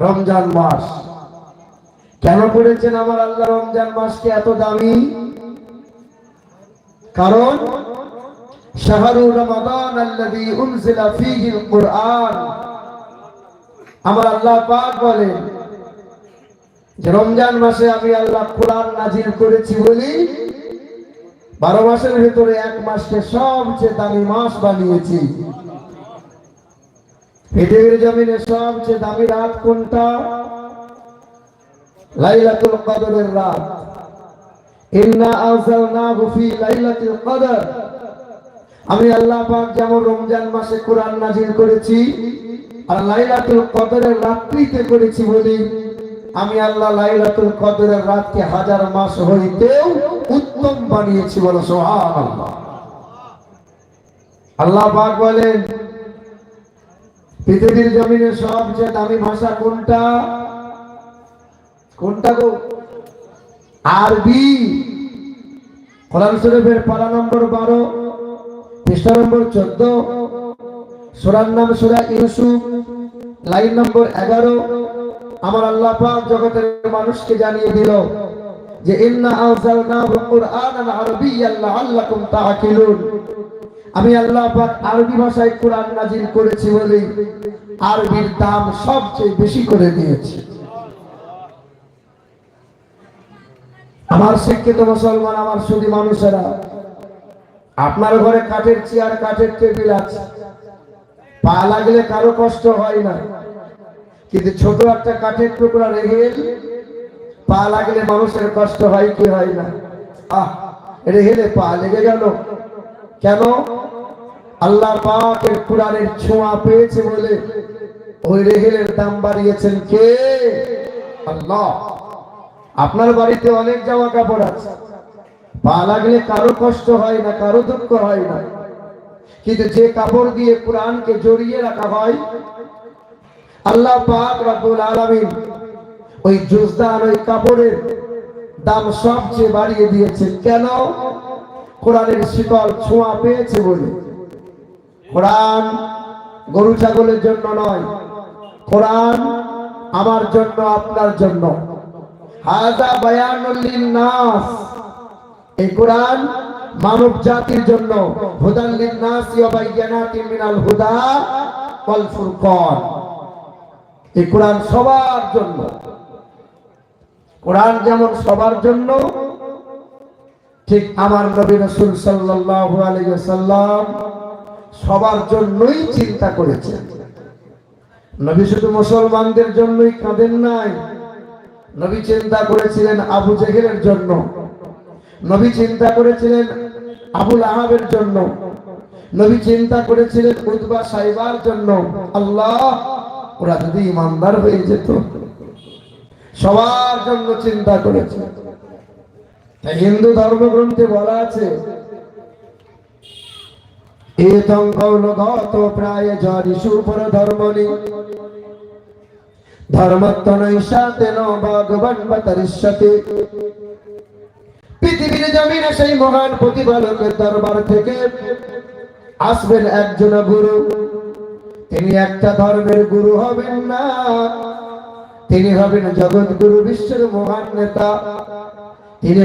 রমজান মাস। কেন করেছেন আমার আল্লাহ রমজান মাসকে এত দামি? কারণ রমাদান আল্লাযী উনজিলা ফীহিল কুরআন। আমার আল্লাহ পাক বলেন যে রমজান মাসে আমি আল্লাহ কোরআন নাজিল করেছি বলি, বারো মাসের ভেতরে এক মাসকে সবচেয়ে দামি মাস বানিয়েছি। পৃথিবীর জমিনে সবচেয়ে দামি রাত কোনটা? লাইলাতুল কদরের রাত। ইন্না আনজালনাহু ফি লাইলাতুল কদর। আমি আল্লাহ পাক যেমন রমজান মাসে কোরআন নাজিল করেছি, আর লাইলাতুল কদরের রাত্রিতে করেছি বলি, আমি আল্লাহ লাইলাতুল কদরের রাতকে হাজার মাস হইতেও উত্তম বানিয়েছি বলো, সুবহানাল্লাহ। আল্লাহ পাক বলেন পৃথিবীর জমিনে সবচেয়ে দামি ভাষা কোনটা? কোনটা গো? আরবি। কোরআন শরীফের পারা নম্বর বারো, পৃষ্ঠা নম্বর চোদ্দ, সোরার নাম সোরা ইউসুফ, লাইন নম্বর এগারো। আমার আল্লাহ জগতের মানুষকে জানিয়ে দিল যে, ইন্না আনজালনাহু কুরআনান আরাবিয়্যান লাআল্লাকুম তাআকিলুন। আমি আল্লাহ পাক আরবি ভাষায় কোরআন নাজিল করেছি বলে আরবির দাম সবচেয়ে বেশি করে দিয়েছি। আমার শিক্ষিত মুসলমান, আমার শুধু মানুষেরা, আপনার ঘরে কাঠের চেয়ার, কাঠের টেবিল আছে। পা লাগলে কারও কষ্ট হয় না। কিন্তু ছোট একটা কাঠের টুকরা রেখে পা লাগলে মানুষের কষ্ট হয় কি হয় না? আহ রেহেলে পা লেগে গেল। কেন? আল্লাহ পাকের কোরআনের ছোঁয়া পেয়েছে বলে ওই রেহেলের দাম বাড়িয়েছেন কে? আল্লাহ। আপনার বাড়িতে অনেক জামা কাপড় আছে। পা লাগলে কারও কষ্ট হয় না, কারও দুঃখ হয় না। কিন্তু যে কাপড় দিয়ে কোরআনকে জড়িয়ে রাখা হয়, আল্লাহ পাক রব্বুল আলামিন ওই জুজদান, ওই কাপড়ের দাম সবচেয়ে বাড়িয়ে দিয়েছে কেন? কোরআনের শীতল ছোঁয়া পেয়েছে বলে। কোরআন গরু ছাগলের জন্য নয়, কোরআন আমার জন্য, আপনার জন্য। হাজা বায়ানুল নাস এই কোরআন মানব জাতির জন্য। হুদান লিন-নাস ওয়া বায়্যানাতিন মিনাল হুদা ওয়াল ফুরকান। এই কোরআন সবার জন্য। কোরআন যেমন সবার জন্য ঠিক আমার নবী রাসূল সাল্লাল্লাহু আলাইহি ওয়াসাল্লাম সবার জন্যই চিন্তা করেছেন। নবী শুধু মুসলমানদের জন্যই কাঁদেন নাই। নবী চিন্তা করেছিলেন আবু জেহেলের জন্য। নবী চিন্তা করেছিলেন আবুল আহাবের জন্য। নবী চিন্তা করেছিলেন উদ্বা সাইবার জন্য। আল্লাহ, ওরা যদি ইমানদার হয়ে যেত। সবার জন্য চিন্তা করেছে। তাই হিন্দু ধর্মগ্রন্থে বলা আছে আসবেন একজন গুরু। তিনি একটা ধর্মের গুরু হবেন না। তিনি হবেন জগৎ গুরু বিশ্বের মহান নেতা। তিনি